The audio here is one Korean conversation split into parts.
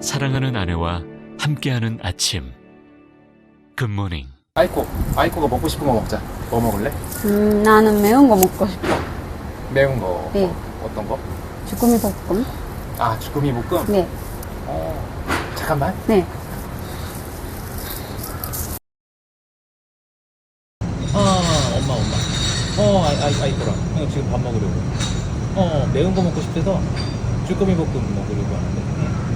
사랑하는 아내와 함께하는 아침. 굿모닝. 아이코, 아이코가 먹고 싶은 거 먹자. 뭐 먹을래? 음, 나는 매운 거 먹고 싶어. 매운 거. 네. 어떤 거? 주꾸미 볶음? 아, 주꾸미 볶음? 네. 어, 잠깐만. 네. 아, 엄마, 엄마. 어, 아이, 아이, 아이코라. 형 지금 밥 먹으려고. 어, 매운 거 먹고 싶대서 주꾸미 볶음 먹으려고 하는데. 응?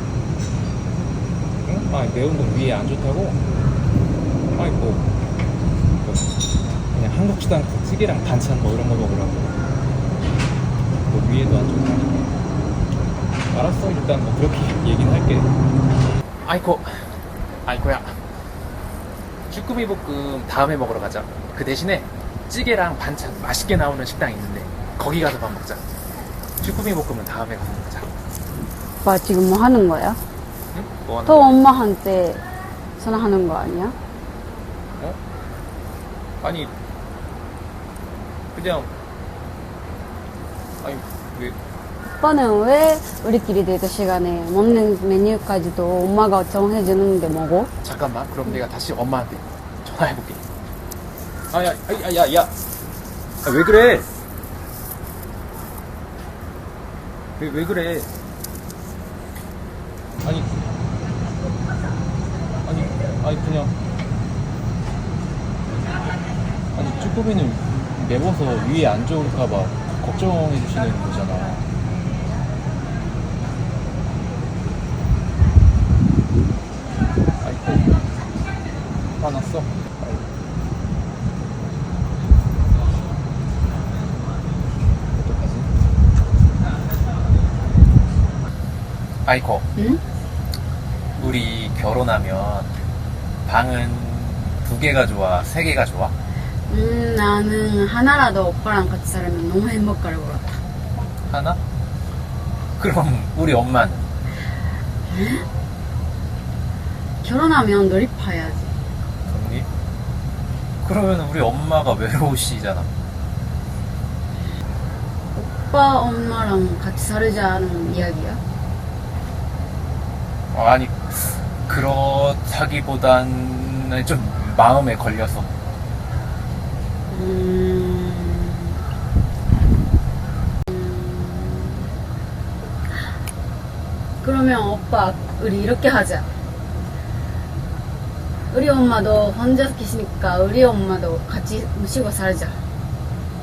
응? 아, 매운 거 위에 안 좋다고? 아이고. 그냥 한국 식당 그 찌개랑 반찬 뭐 이런 거 먹으라고. 뭐 위에도 안 좋다고. 알았어, 일단 뭐 그렇게 얘기는 할게. 아이코, 아이코야. 쭈꾸미 볶음 다음에 먹으러 가자. 그 대신에 찌개랑 반찬 맛있게 나오는 식당 있는데 거기 가서 밥 먹자. 쭈꾸미 볶음은 다음에 가서 먹자. 오빠 지금 뭐 하는 거야? 응? 뭐 하는 또 거야? 엄마한테 전화하는 거 아니야? 어? 아니 그냥 아니 왜 오빠는 왜 우리끼리 데이트 시간에 먹는 메뉴까지도 엄마가 정해주는데 뭐고? 잠깐만 그럼 내가 다시 엄마한테 전화해볼게. 아야 야야야 야. 아, 왜 그래? 왜, 왜 그래? 아니 아니 그냥 아니 쭈꾸미는 매워서 위에 안 좋을까봐 걱정해 주시는 거잖아. 아이고 화났어. 아이코, 응? 우리 결혼하면 방은 두 개가 좋아, 세 개가 좋아? 음, 나는 하나라도 오빠랑 같이 살면 너무 행복할 것 같아. 하나? 그럼 우리 엄마는? 결혼하면 놀이파야지. 언니? 그러면 우리 엄마가 외로우시잖아. 오빠 엄마랑 같이 살자는 이야기야? 아니 그렇다기보다는 좀 마음에 걸려서 음... 그러면 오빠 우리 이렇게 하자. 우리 엄마도 혼자 계시니까 우리 엄마도 같이 모시고 살자.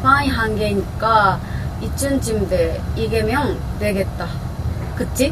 방이 한 개니까 이쯤쯤 돼 이게면 되겠다. 그치?